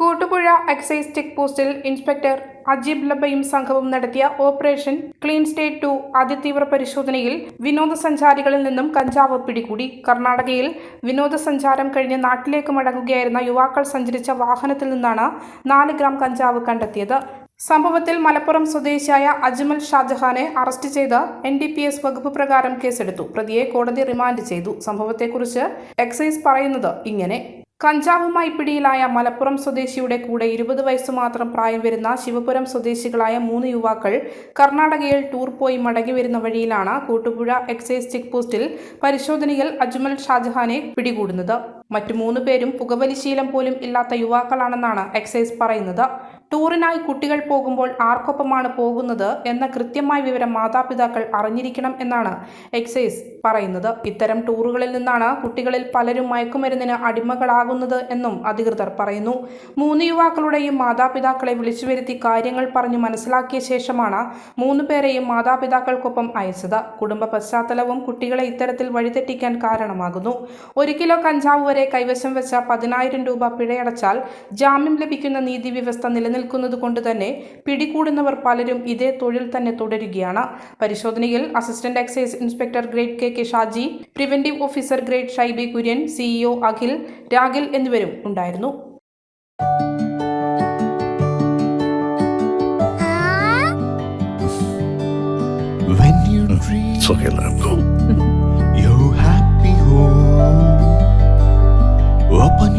Koottupuzha excise check പോസ്റ്റിൽ inspector Ajeeb ലബയും സംഘവും നടത്തിയ ഓപ്പറേഷൻ ക്ലീൻ സ്റ്റേറ്റ് ടു അതിതീവ്ര പരിശോധനയിൽ വിനോദസഞ്ചാരികളിൽ നിന്നും കഞ്ചാവ് പിടികൂടി. കർണാടകയിൽ വിനോദസഞ്ചാരം കഴിഞ്ഞ് നാട്ടിലേക്ക് മടങ്ങുകയായിരുന്ന യുവാക്കൾ സഞ്ചരിച്ച വാഹനത്തിൽ നിന്നാണ് നാല് ഗ്രാം കഞ്ചാവ് കണ്ടെത്തിയത്. സംഭവത്തിൽ മലപ്പുറം സ്വദേശിയായ അജ്മൽ ഷാജഹാനെ അറസ്റ്റ് ചെയ്ത് എൻ ഡി പി എസ് വകുപ്പ് പ്രകാരം കേസെടുത്തു. പ്രതിയെ കോടതി റിമാൻഡ് ചെയ്തു. സംഭവത്തെക്കുറിച്ച് എക്സൈസ് പറയുന്നത് ഇങ്ങനെ. കഞ്ചാവുമായി പിടിയിലായ മലപ്പുറം സ്വദേശിയുടെ കൂടെ ഇരുപത് വയസ്സു മാത്രം പ്രായം വരുന്ന ശിവപുരം സ്വദേശികളായ മൂന്ന് യുവാക്കൾ കർണാടകയിൽ ടൂർ പോയി മടങ്ങി വരുന്ന വഴിയിലാണ് കൂട്ടുപുഴ എക്സൈസ് ചെക്ക് പോസ്റ്റിൽ പരിശോധനയിൽ അജ്മൽ ഷാജഹാനെ പിടികൂടുന്നത്. മറ്റു മൂന്ന് പേരും പുകവലിശീലം പോലും ഇല്ലാത്ത യുവാക്കളാണെന്നാണ് എക്സൈസ് പറയുന്നത്. ടൂറിനായി കുട്ടികൾ പോകുമ്പോൾ ആർക്കൊപ്പമാണ് പോകുന്നത് എന്ന കൃത്യമായ വിവരം മാതാപിതാക്കൾ അറിഞ്ഞിരിക്കണം എന്നാണ് എക്സൈസ് പറയുന്നത്. ഇത്തരം ടൂറുകളിൽ നിന്നാണ് കുട്ടികളിൽ പലരും മയക്കുമരുന്നിന് അടിമകളാകുന്നത് എന്നും അധികൃതർ പറയുന്നു. മൂന്ന് യുവാക്കളുടെയും മാതാപിതാക്കളെ വിളിച്ചു വരുത്തി കാര്യങ്ങൾ പറഞ്ഞു മനസ്സിലാക്കിയ ശേഷമാണ് മൂന്ന് പേരെയും മാതാപിതാക്കൾക്കൊപ്പം അയച്ചത്. കുടുംബ പശ്ചാത്തലവും കുട്ടികളെ ഇത്തരത്തിൽ വഴിതെറ്റിക്കാൻ കാരണമാകുന്നു. ഒരു കിലോ കഞ്ചാവ് വരെ കൈവശം വെച്ച പതിനായിരം രൂപ പിഴയടച്ചാൽ ജാമ്യം ലഭിക്കുന്ന നീതി വ്യവസ്ഥ നിലനിൽക്കുന്നത് കൊണ്ട് തന്നെ പിടികൂടുന്നവർ പലരും ഇതേ തൊഴിൽ തന്നെ തുടരുകയാണ്. പരിശോധനയിൽ assistant excise inspector grade K K Shaji preventive officer grade Shaiby Kurian CEO Akhil Ragil എന്നിവരും ഉണ്ടായിരുന്നു. When you dream